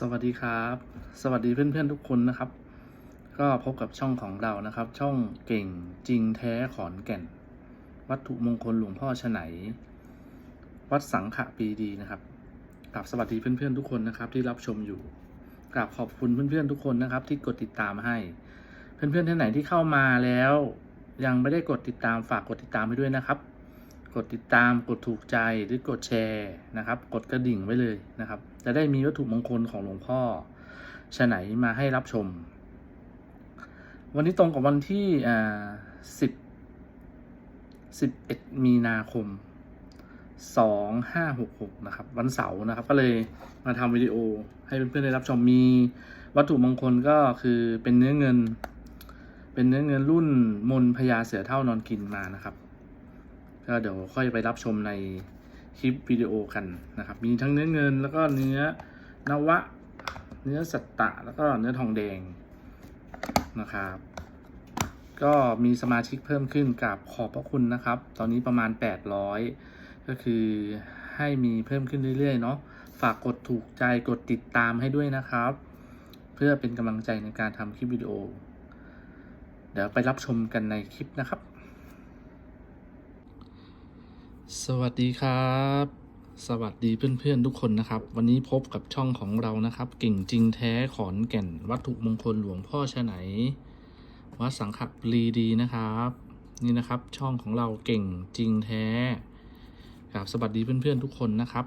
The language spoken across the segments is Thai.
สวัสดีครับ สวัสดีเพื่อนๆทุกคนนะครับ ก็พบกับช่องของเรานะครับ ช่องเก่งจริงแท้ขอนแก่น วัตถุมงคลหลวงพ่อฉไหน วัดสังขะปีดีนะครับกราบสวัสดีเพื่อนๆทุกคนนะครับที่รับชมอยู่กราบขอบคุณเพื่อนๆทุกคนนะครับ ที่กดติดตามให้ เพื่อนๆท่านไหนที่เข้ามาแล้ว ยังไม่ได้กดติดตามฝากกดติดตามให้ด้วยนะครับ กดติดตามกดถูกใจหรือกดแชร์นะครับ กดกระดิ่งไว้เลยนะครับ จะได้มีวัตถุมงคลของหลวงพ่อฉไหนมาให้รับชม วันนี้ตรงกับวันที่สิบสิบเอ็ดมีนาคมสองห้าหกหกนะครับ วันเสาร์นะครับ ก็เลยมาทำวิดีโอให้เพื่อนๆได้รับชมมีวัตถุมงคลก็คือเป็นเนื้อเงิน เป็นเนื้อเงินรุ่นมนพญาเสือเท่านอนกินมานะครับ ก็เดี๋ยวค่อยไปรับชมใน คลิปวิดีโอกันนะครับ มีทั้งเนื้อเงินแล้วก็เนื้อนวะ เนื้อสัตตะ แล้วก็เนื้อทองแดงนะครับ ก็มีสมาชิกเพิ่มขึ้นกับขอบพระคุณนะครับ ตอนนี้ประมาณ 800 ก็คือให้มีเพิ่มขึ้นเรื่อยๆเนาะฝากกดถูกใจกดติดตามให้ด้วยนะครับ เพื่อเป็นกำลังใจในการทำคลิปวิดีโอ เดี๋ยวไปรับชมกันในคลิปนะครับ สวัสดีครับ สวัสดีเพื่อนๆทุกคนนะครับ วันนี้พบกับช่องของเรานะครับ เก่งจริงแท้ขอนแก่น วัตถุมงคลหลวงพ่อชะไหนวัดสังขปรีดีนะครับ นี่นะครับช่องของเราเก่งจริงแท้ครับสวัสดีเพื่อนๆทุกคนนะครับ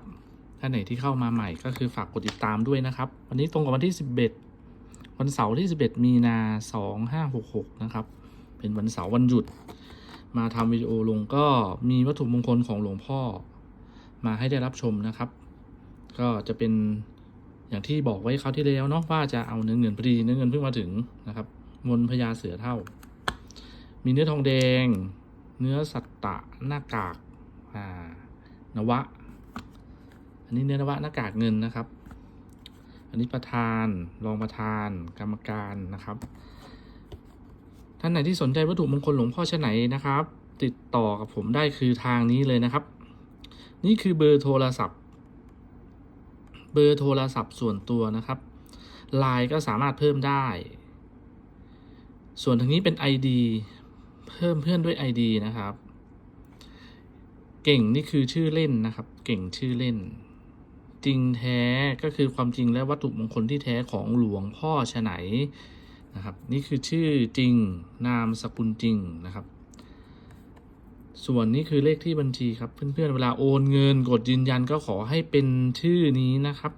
ท่านไหนที่เข้ามาใหม่ก็คือฝากกดติดตามด้วยนะครับ วันนี้ตรงกับวันที่ 11 วันเสาร์ที่ 11 มีนา 2566 นะครับ เป็นวันเสาร์วันหยุด มาทำวิดีโอลงก็มีวัตถุมงคลของหลวงพ่อ มาให้ได้รับชมนะครับ ก็จะเป็นอย่างที่บอกไว้คราวที่แล้วเนาะว่าจะเอาเนื้อเงินพอดีเนื้อเงินเพิ่งมาถึงนะครับมนพญาเสือเท่า มีเนื้อทองแดง เนื้อสัตตะหน้ากากอ่านวะ อันนี้เนื้อนวะหน้ากากเงินนะครับ อันนี้ประธานรองประธานกรรมการนะครับ ท่านไหนที่สนใจวัตถุมงคลหลวงพ่อชไหนนะครับ ติดต่อกับผมได้คือทางนี้เลยนะครับ นี่คือเบอร์โทรศัพท์ เบอร์โทรศัพท์ส่วนตัวนะครับไลน์ก็สามารถเพิ่มได้ ส่วนทางนี้เป็น ID เพิ่มเพื่อนด้วย ID นะครับ เก่งนี่คือชื่อเล่นนะครับ เก่งชื่อเล่น จริงแท้ก็คือความจริงและวัตถุมงคลที่แท้ของหลวงพ่อชไหน นะครับ นี่คือชื่อจริงนามสกุลจริงนะครับ ส่วนนี้คือเลขที่บัญชีครับ เพื่อนๆเวลาโอนเงินกดยืนยันก็ขอให้เป็นชื่อนี้นะครับ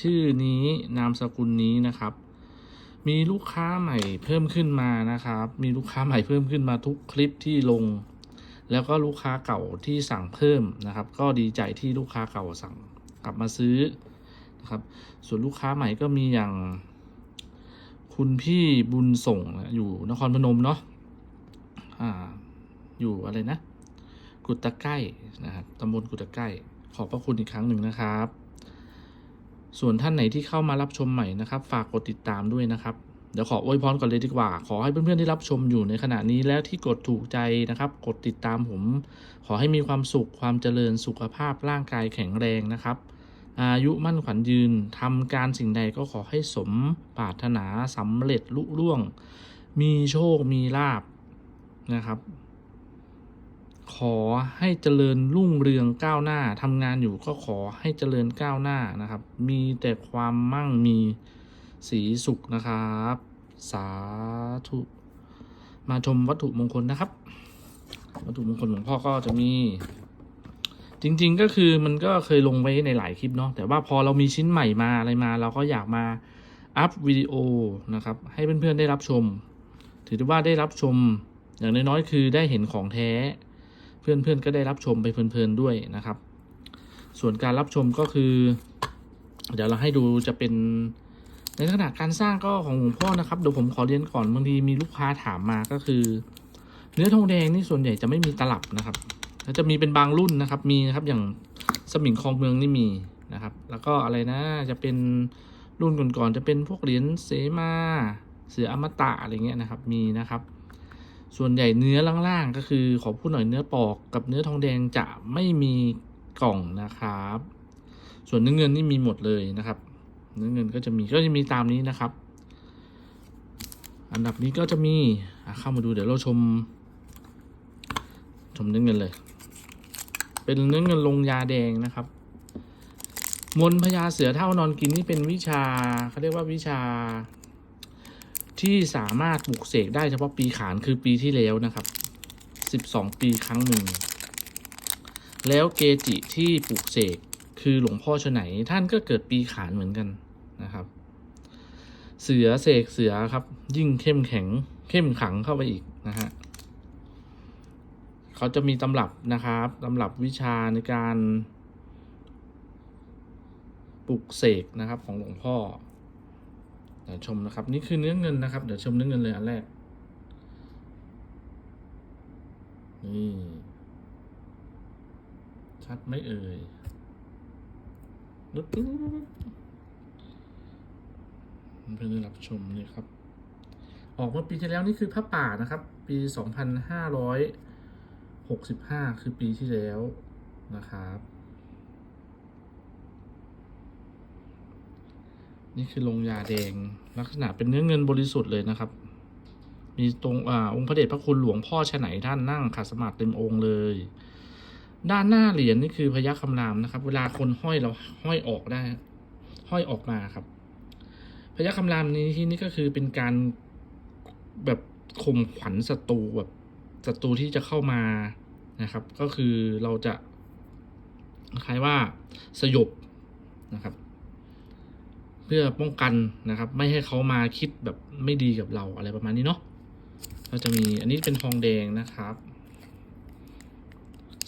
ชื่อนี้นามสกุลนี้นะครับ มีลูกค้าใหม่เพิ่มขึ้นมานะครับ มีลูกค้าใหม่เพิ่มขึ้นมาทุกคลิปที่ลง แล้วก็ลูกค้าเก่าที่สั่งเพิ่มนะครับ ก็ดีใจที่ลูกค้าเก่าสั่งกลับมาซื้อนะครับ ส่วนลูกค้าใหม่ก็มีอย่าง คุณพี่บุญส่งอยู่นครพนมเนาะอ่า อยู่อะไรนะ กุตะไก้นะครับตำบลกุตะไก้ขอบพระคุณอีกครั้งหนึ่งนะครับ ส่วนท่านไหนที่เข้ามารับชมใหม่นะครับ ฝากกดติดตามด้วยนะครับเดี๋ยวขออวยพรก่อนเลยดีกว่า ขอให้เพื่อนๆที่รับชมอยู่ในขณะนี้แล้วที่กดถูกใจนะครับ กดติดตามผม ขอให้มีความสุขความเจริญสุขภาพร่างกายแข็งแรงนะครับ อายุมั่นขวัญยืนทำการสิ่งใดก็ขอให้สมปรารถนาสำเร็จลุล่วง มีโชคมีลาบนะครับ ขอให้เจริญรุ่งเรืองก้าวหน้าทำงานอยู่ก็ขอให้เจริญก้าวหน้านะครับ มีแต่ความมั่งมีสีสุขนะครับ สาธุ มาชมวัตถุมงคลนะครับ วัตถุมงคลหลวงพ่อก็จะมี จริงๆก็คือมันก็เคยลงไว้ในหลายคลิปเนาะแต่ว่าพอเรามีชิ้นใหม่มาอะไรมา เราก็อยากมาอัพวิดีโอนะครับให้เพื่อนๆได้รับชม ถือว่าได้รับชมอย่างน้อยๆคือได้เห็นของแท้ เพื่อนๆก็ได้รับชมไปเพลินๆด้วยนะครับ ส่วนการรับชมก็คือ เดี๋ยวเราให้ดูจะเป็นในลักษณะการสร้างก็ของหลวงพ่อนะครับเดี๋ยวผมขอเรียนก่อนบางทีมีลูกค้าถามมาก็คือ เนื้อทองแดงนี่ส่วนใหญ่จะไม่มีตลับนะครับ จะมีเป็นบางรุ่นนะครับ มีนะครับอย่างสมิงคลองเมืองนี่มีนะครับ แล้วก็อะไรนะจะเป็นรุ่นก่อนๆจะเป็นพวกเหรียญเสมาเสืออมตะอะไรเงี้ยนะครับมีนะครับ ส่วนใหญ่เนื้อล่างๆก็คือขอพูดหน่อยเนื้อปอกกับเนื้อทองแดงจะไม่มีกล่องนะครับ ส่วนเนื้อเงินนี่มีหมดเลยนะครับ เนื้อเงินก็จะมีก็จะมีตามนี้นะครับ อันดับนี้ก็จะมีเข้ามาดูเดี๋ยวเราชม ชมเนื้อเงินเลย เป็นเนื้อเงินลงยาแดงนะครับ มนพญาเสือเท่านอนกินนี่เป็นวิชาเขาเรียกว่าวิชา ที่สามารถปลุกเสกได้เฉพาะปีขานคือปีที่แล้วนะครับสิบองปีครั้งหนึ่ง แล้วเกจิที่ปลุกเสกคือหลวงพ่อชไหนท่านก็เกิดปีขานเหมือนกันนะครับ เสือเสกเสือครับ ยิ่งเข้มแข็งเข้มขังเข้าไปอีกนะฮะ เขาจะมีตำรับนะครับตำรับวิชาในการปลุกเสกนะครับของหลวงพ่อเดี๋ยวชมนะครับ นี่คือเนื้อเงินนะครับ เดี๋ยวชมเนื้อเงินเลยอันแรกนี่ชัดไม่เอ่ยนุดมันเป็นรับชมนี่ครับ ออกเมื่อปีที่แล้วนี่คือพระป่านะครับ ปีสองพันห้าร้อย หกสิบห้าคือปีที่แล้วนะครับ นี่คือลงยาแดงลักษณะเป็นเนื้อเงินบริสุทธิ์เลยนะครับ มีตรงอ่าองค์พระเดชพระคุณหลวงพ่อชไหนท่านนั่งขัดสมาธิเต็มองค์เลย ด้านหน้าเหรียญนี่คือพยัคฆ์คำรามนะครับ เวลาคนห้อยเราห้อยออกได้ ห้อยออกมาครับพยัคฆ์คำรามนี้ที่นี่ก็คือเป็นการแบบข่มขวัญศัตรูแบบ ศัตรูที่จะเข้ามานะครับ ก็คือเราจะคล้ายว่าสยบนะครับ เพื่อป้องกันนะครับ ไม่ให้เขามาคิดแบบไม่ดีกับเราอะไรประมาณนี้เนาะก็จะมีอันนี้เป็นทองแดงนะครับ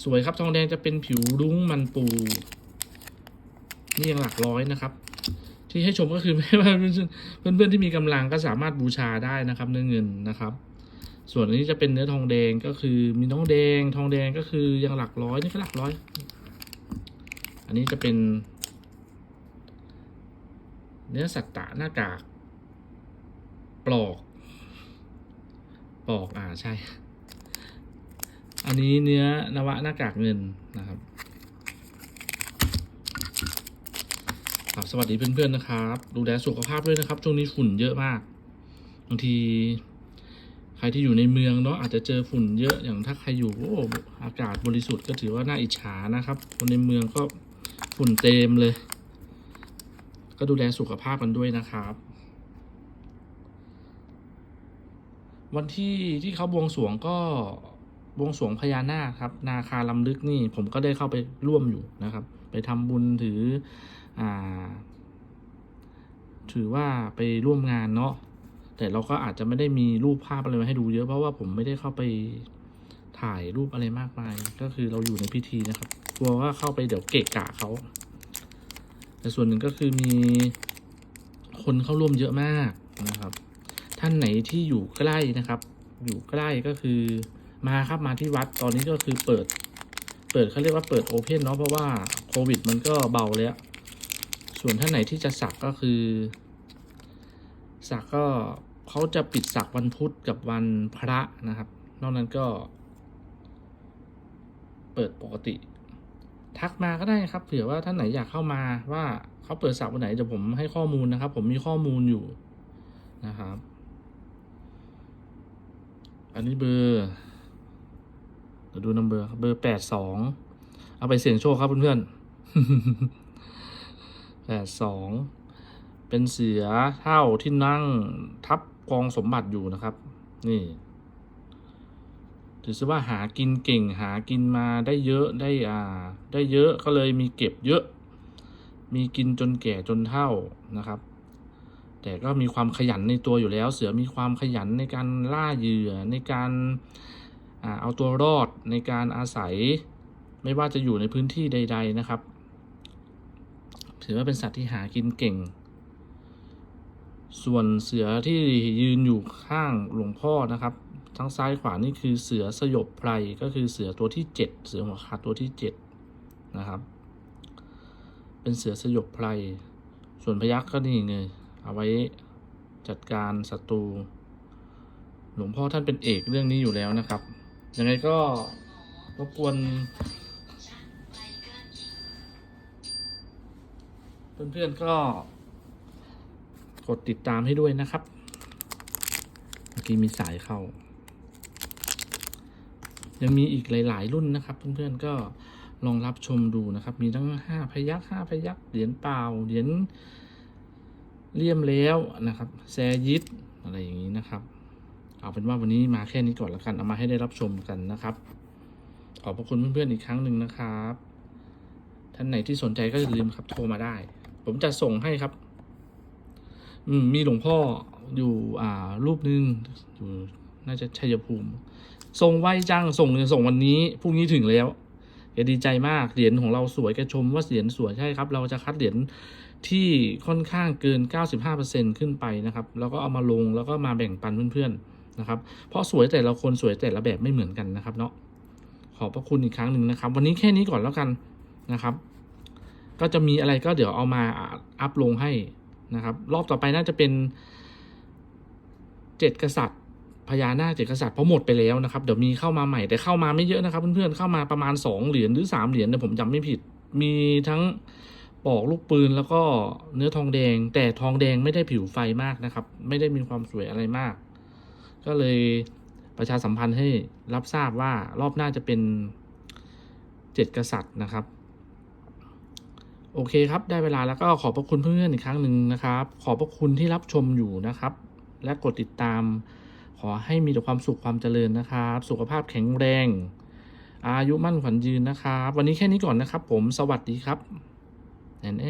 สวยครับทองแดงจะเป็นผิวรุ้งมันปู นี่ยังหลักร้อยนะครับ ที่ให้ชมก็คือไม่ว่าเพื่อนที่มีกำลังก็สามารถบูชาได้นะครับเนื้อเงินนะครับ ส่วนอันนี้จะเป็นเนื้อทองแดงก็คือมีน้องแดง ทองแดงก็คือยังหลักร้อยนี่ก็หลักร้อย อันนี้จะเป็น เนื้อสัตตะหน้ากาก ปลอกปลอกอ่าใช่ อันนี้เนื้อนวะหน้ากากเงินนะครับครับสวัสดีเพื่อนๆนะครับ ดูแลสุขภาพด้วยนะครับ ช่วงนี้ฝุ่นเยอะมาก บางที ใครที่อยู่ในเมืองเนาะอาจจะเจอฝุ่นเยอะอย่างถ้าใครอยู่โอ้อากาศบริสุทธิ์ก็ถือว่าน่าอิจฉานะครับ คนในเมืองก็ฝุ่นเต็มเลย ก็ดูแลสุขภาพกันด้วยนะครับ วันที่ที่เขาบวงสรวงก็บวงสรวงพญานาคครับ นาคาลำลึกนี่ผมก็ได้เข้าไปร่วมอยู่นะครับ ไปทำบุญถืออ่าถือว่าไปร่วมงานเนาะ แต่เราก็อาจจะไม่ได้มีรูปภาพอะไรมาให้ดูเยอะเพราะว่าผมไม่ได้เข้าไปถ่ายรูปอะไรมากมาย ก็คือเราอยู่ในพิธีนะครับกลัวว่าเข้าไปเดี๋ยวเกะกะเขาแต่ส่วนหนึ่งก็คือมีคนเข้าร่วมเยอะมากนะครับ ท่านไหนที่อยู่ใกล้นะครับ อยู่ใกล้ก็คือมาครับมาที่วัดตอนนี้ก็คือเปิด เปิดเขาเรียกว่าเปิดโอเพนเนาะเพราะว่าโควิดมันก็เบาแล้วส่วนท่านไหนที่จะสักก็คือ สักก็ เขาจะปิดสักวันพุธกับวันพระนะครับ นอกนั้นก็ เปิดปกติ ทักมาก็ได้ครับเผื่อว่าท่านไหนอยากเข้ามาว่าเขาเปิดสักวันไหนเดี๋ยวผมให้ข้อมูลนะครับ ผมมีข้อมูลอยู่นะครับ อันนี้เบอร์เดี๋ยวดูนัมเบอร์เบอร์แปดสองเอาไปเสี่ยงโชคครับเพื่อนๆแปดสองเป็นเสือเท่าที่นั่งทับ กองสมบัติอยู่นะครับ นี่ถือว่าหากินเก่งหากินมาได้เยอะได้อ่าได้เยอะก็เลยมีเก็บเยอะ มีกินจนแก่จนเท่านะครับ แต่ก็มีความขยันในตัวอยู่แล้ว เสือมีความขยันในการล่าเหยื่อในการอ่าเอาตัวรอดในการอาศัย ไม่ว่าจะอยู่ในพื้นที่ใด ๆนะครับ ถือว่าเป็นสัตว์ที่หากินเก่ง ส่วนเสือที่ยืนอยู่ข้างหลวงพ่อนะครับ ทั้งซ้ายขวานี่คือเสือสยบไพรก็คือเสือตัวที่เจ็ดเสือหัวขาดตัวที่เจ็ดนะครับ เป็นเสือสยบไพรส่วนพยักก็นี่ไงเอาไว้จัดการศัตรูหลวงพ่อท่านเป็นเอกเรื่องนี้อยู่แล้วนะครับ ยังไงก็รบกวนเพื่อนๆก็ กดติดตามให้ด้วยนะครับ เมื่อกี้มีสายเข้า ยังมีอีกหลาย ๆ รุ่นนะครับ เพื่อนๆก็ลองรับชมดูนะครับ มีทั้งห้าพยักห้าพยักเหรียญเปล่าเหรียญเลี่ยมแล้วนะครับ แซยิดอะไรอย่างนี้นะครับ เอาเป็นว่าวันนี้มาแค่นี้ก่อนแล้วกัน เอามาให้ได้รับชมกันนะครับ ขอบพระคุณเพื่อนๆอีกครั้งหนึ่งนะครับ ท่านไหนที่สนใจก็อย่าลืมครับโทรมาได้ ผมจะส่งให้ครับ มมีหลวงพ่ออยู่อ่ารูปหนึ่งอยู่น่าจะชัยภูมิ ส่งไวจังส่งเนี่ยส่งวันนี้พรุ่งนี้ถึงแล้วแกดีใจมากเหรียญของเราสวยแกชมว่าเหรียญสวยใช่ครับ เราจะคัดเหรียญที่ค่อนข้างเกิน 95%ขึ้นไปนะครับ แล้วก็เอามาลงแล้วก็มาแบ่งปันเพื่อนๆนะครับ เพราะสวยแต่ละคนสวยแต่ละแบบไม่เหมือนกันนะครับเนาะขอบพระคุณอีกครั้งหนึ่งนะครับ วันนี้แค่นี้ก่อนแล้วกันนะครับ ก็จะมีอะไรก็เดี๋ยวเอามาอัพลงให้ นะครับ รอบต่อไปน่าจะเป็นเจ็ดกษัตริย์พญานาคเจ็ดกษัตริย์เพราะหมดไปแล้วนะครับ เดี๋ยวมีเข้ามาใหม่แต่เข้ามาไม่เยอะนะครับ เพื่อนๆเข้ามาประมาณสองเหรียญหรือสามเหรียญเนี่ยผมจำไม่ผิด มีทั้งปอกลูกปืนแล้วก็เนื้อทองแดง แต่ทองแดงไม่ได้ผิวไฟมากนะครับ ไม่ได้มีความสวยอะไรมาก ก็เลยประชาสัมพันธ์ให้รับทราบว่ารอบหน้าจะเป็นเจ็ดกษัตริย์นะครับ โอเคครับ ได้เวลาแล้วก็ขอบพระคุณเพื่อนๆอีกครั้งหนึ่งนะครับ ขอบพระคุณที่รับชมอยู่นะครับ และกดติดตาม ขอให้มีแต่ความสุขความเจริญนะครับ สุขภาพแข็งแรง อายุมั่นขวัญยืนนะครับ วันนี้แค่นี้ก่อนนะครับ ผมสวัสดีครับแอนแอ